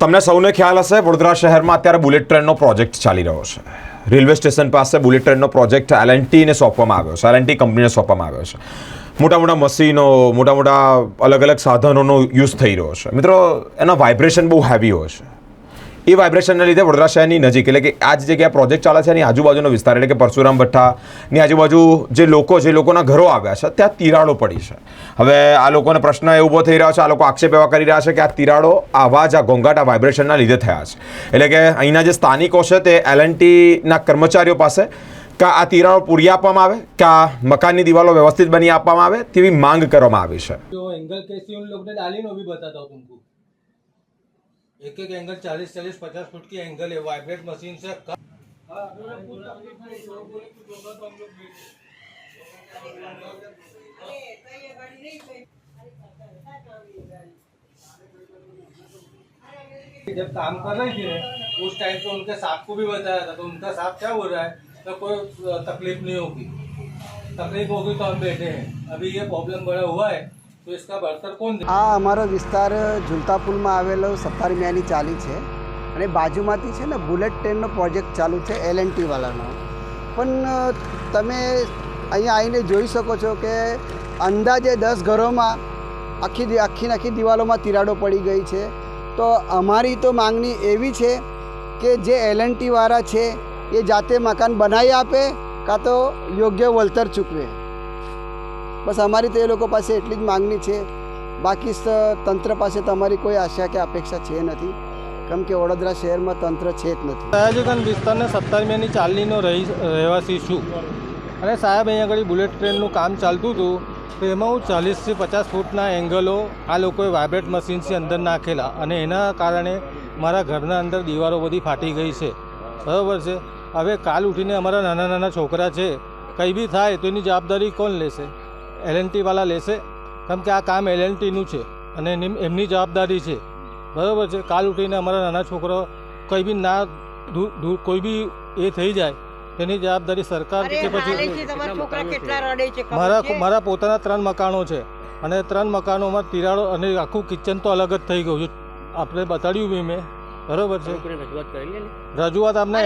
તમને સૌને ખ્યાલ હશે, વડોદરા શહેરમાં અત્યારે બુલેટ ટ્રેનનો પ્રોજેક્ટ ચાલી રહ્યો છે. રેલવે સ્ટેશન પાસે બુલેટ ટ્રેનનો પ્રોજેક્ટ એલએનટીને સોંપવામાં આવ્યો છે. એલએનટી કંપનીને સોંપવામાં આવ્યો છે. મોટા મોટા મશીનો, મોટા મોટા અલગ અલગ સાધનોનો યુઝ થઈ રહ્યો છે. મિત્રો, એના વાઇબ્રેશન બહુ હેવી હોય છે. એ વાઇબ્રેશનના લીધે વડોદરા શહેરની નજીક. એટલે કે આ જે જગ્યાએ પ્રોજેક્ટ ચાલે છે એની આજુબાજુનો વિસ્તાર, એટલે કે પરશુરામ ભઠ્ઠાની આજુબાજુ જે લોકો જે લોકોના ઘરો આવ્યા છે, ત્યાં તિરાડો પડી છે. હવે આ લોકોને પ્રશ્ન એ ઊભો થઈ રહ્યો છે, આ લોકો આક્ષેપ એવા કરી રહ્યા છે કે આ તિરાડો આવાજ આ ઘોંઘાટ, આ વાઇબ્રેશનના લીધે થયા છે. એટલે કે અહીંના જે સ્થાનિકો છે, તે એલએનટીના કર્મચારીઓ પાસે કે આ તિરાડો પૂરી આપવામાં આવે, કે આ મકાનની દિવાલો વ્યવસ્થિત બની આપવામાં આવે તેવી માંગ કરવામાં આવી છે. एक एक एंगल चालीस चालीस, पचास फुट की एंगल है। वाइब्रेट मशीन से क- जब काम कर रही थी, उस टाइम पे उनके साथ को भी बताया था तो उनका साथ क्या बोल रहा है तो कोई तकलीफ़ नहीं होगी। तकलीफ़ होगी तो हम बैठे हैं। अभी ये प्रॉब्लम बड़ा हुआ है। तो इसका बर्तर कौन दे આ અમારો વિસ્તાર ઝુલતા પુલમાં આવેલો સત્તાર મિયાની ચાલી છે અને બાજુમાંથી છે ને બુલેટ ટ્રેનનો પ્રોજેક્ટ ચાલુ છે એલ એન ટીવાળાનો પણ અ, તમે અહીંયા આવીને જોઈ શકો છો કે અંદાજે દસ ઘરોમાં આખી દી- આખી ને આખી દિવાલોમાં તિરાડો પડી ગઈ છે તો અમારી તો માંગણી એવી છે કે જે એલ એન ટીવાળા છે એ જાતે મકાન બનાવી આપે કાં તો યોગ્ય વળતર ચૂકવે બસ અમારી તો એ લોકો પાસે એટલી જ માગણી છે. બાકી તંત્ર પાસે તો અમારી કોઈ આશા કે અપેક્ષા છે નથી. કેમ કે વડોદરા શહેરમાં તંત્ર છે જ નથી. સયાજીગંજ વિસ્તારના સત્તરમીની ચાલીનો રહી, રહેવાસી છું. અને સાહેબ અહીંયા આગળ બુલેટ ટ્રેનનું કામ ચાલતું હતું, તો એમાં હું ચાલીસથી પચાસ ફૂટના એંગલો આ લોકોએ વાઇબ્રેટ મશીનથી અંદર નાખેલા અને એના કારણે મારા ઘરના અંદર દીવારો બધી ફાટી ગઈ છે. બરાબર છે? હવે કાલ ઉઠીને અમારા નાના નાના છોકરા છે, કંઈ બી થાય તો એની જવાબદારી કોણ લેશે? એલએનટીવાળા લેશે. કેમ કે આ કામ એલએનટીનું છે અને એની એમની જવાબદારી છે. બરાબર છે? કાલ ઉઠીને અમારા નાના છોકરાઓ કંઈ બી ના દૂર દૂર કોઈ બી એ થઈ જાય તેની જવાબદારી સરકાર કે પછી છે તમારા છોકરા કેટલા રડે છે ખબર મારા મારા પોતાના ત્રણ મકાનો છે. અને ત્રણ મકાનોમાં તિરાડો અને આખું કિચન તો અલગ જ થઈ ગયું છે. આપણે બતાડ્યું બી મેં. બરાબર છે? રજૂઆત આપણે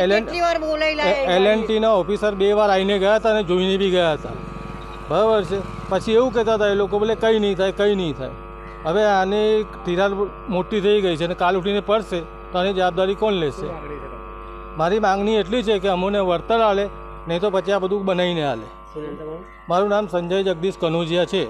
વાર એલએનટીના ઓફિસર બે વાર આવીને ગયા હતા અને જોઈને બી ગયા હતા. બરાબર છે. પછી એવું કહેતા હતા એ લોકો બોલે કંઈ નહીં થાય કંઈ નહીં થાય. હવે આની તિરાડ મોટી થઈ ગઈ છે અને કાલ ઉઠીને પડશે તો આની જવાબદારી કોણ લેશે? મારી માંગણી એટલી છે કે અમોને વળતર આલે નહીં તો પછી આ બધું બનાવીને આલે. મારું નામ સંજય જગદીશ કનોજિયા છે.